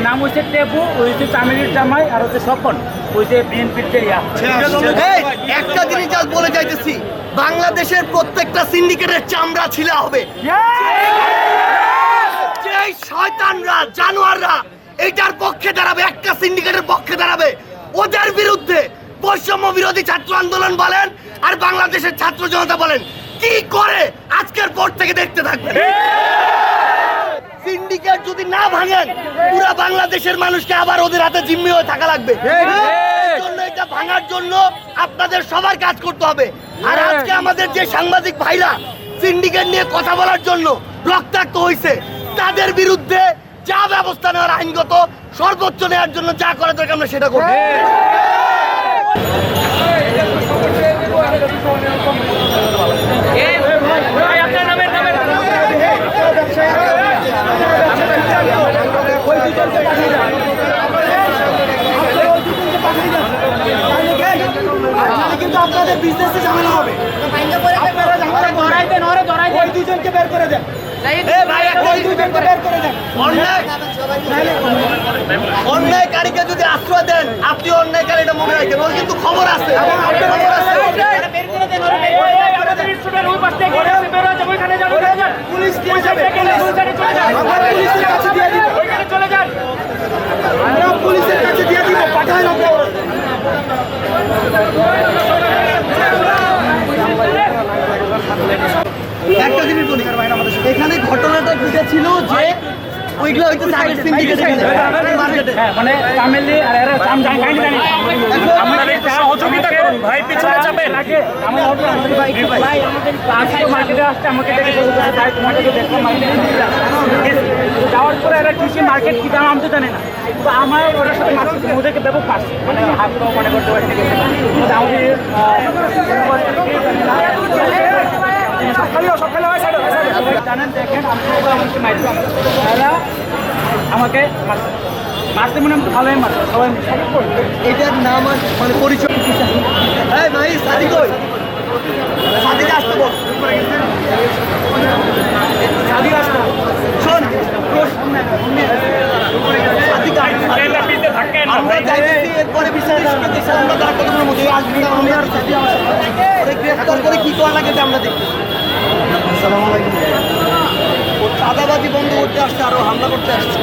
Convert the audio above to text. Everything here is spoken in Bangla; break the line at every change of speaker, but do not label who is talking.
নাম হচ্ছে টেপু ওই হচ্ছে তামিলের জামাই আর হচ্ছে স্বপন ওই যে বিএনপির যে ইয়া।
এই, একটা জিনিস আজ বলে যাইতেছি বাংলাদেশের প্রত্যেকটা সিন্ডিকেটের চামড়া ছিলা হবে। যে শয়তানরা জানোয়াররা এটার পক্ষে দাঁড়াবে একটা সিন্ডিকেটের পক্ষে দাঁড়াবে ওদের বিরুদ্ধে বৈষম্য বিরোধী ছাত্র আন্দোলন বলেন আর বাংলাদেশের ছাত্র জনতা বলেন কি করে আজকের পর থেকে দেখতে থাকবেন? সিন্ডিকেট যদি না ভাঙেন পুরো বাংলাদেশের মানুষকে আবার ওদের হাতে জিম্মি হয়ে থাকা লাগবে। জন্য এটা ভাঙার জন্য আপনাদের সবার কাজ করতে হবে। আর আজকে আমাদের যে সাংবাদিক ভাইরা সিন্ডিকেট নিয়ে কথা বলার জন্য রক্তাক্ত হয়েছে তাদের বিরুদ্ধে যা ব্যবস্থা নেওয়ার আইনগত সর্বোচ্চ নেওয়ার জন্য যা করা দরকার আমরা সেটা করব।
ভাই,
কিন্তু আপনাদের বিজনেসে ঝামেলা হবে আপনারা ঝামেলা
ধরাই দেন ওরে ধরাই দেন
দুজনকে বের করে দেন
এ ভাই,
ওই দুজনকে বের করে দেন
অন্যায় অন্যায়কারীকে যদি আশ্রয় দেন আপনি অন্যায়কারীটা মনে রাখেন ওর কিন্তু খবর আছে খবর আছে
বের করে দেন ওরে বের করে দেন আমাদের স্টুডেন্ট ওই পাশ থেকে এসে বের হয়ে যাবে ওইখানে যান ওইখানে যান
পুলিশ দিয়ে
ওই সাইড
যাবে
থেকে ওই সাইডে চলে যান
আমরা পুলিশের কাছে দিয়ে দিব
ওইখানে চলে যান
আমরা পুলিশের কাছে দিয়ে দিব পাঠায় না
একটা জিনিস বলি এখানে ঘটনাটা ঘটেছিল যে ওইগুলো হয়তো সাইড সিন্ডিকেট মার্কেটে।
হ্যাঁ মানে তামিলি আর এরা দাম জানি জানি জানি। আমাদের সহযোগিতা করুন ভাই পিছনে চাপেন। আমার ভাই ভাই আমাদের মার্কেটে আসছে আমাকে দেখে ভাই তোমাকে তো দেখলাম মার্কেটে যাওয়ার পরে এরা কৃষি মার্কেট কি দাম আমি তো জানি না। তো আমার ওরা সাথে মার্কেট ওদেরকে মানে হাত মনে করতে পারি কিন্তু আমাদের জানেন দেখেন আমি আমাকে মারতে মনে ভালোই মারছে সবাই
এটার নাম মানে পরিচয় এই ভাই সাদিক কই সাদিক আসতে বল শোন আমরা করে কি করা লাগে আমরা চাঁদাবাজি বন্ধ করতে আসছে আরও হামলা করতে আসছে।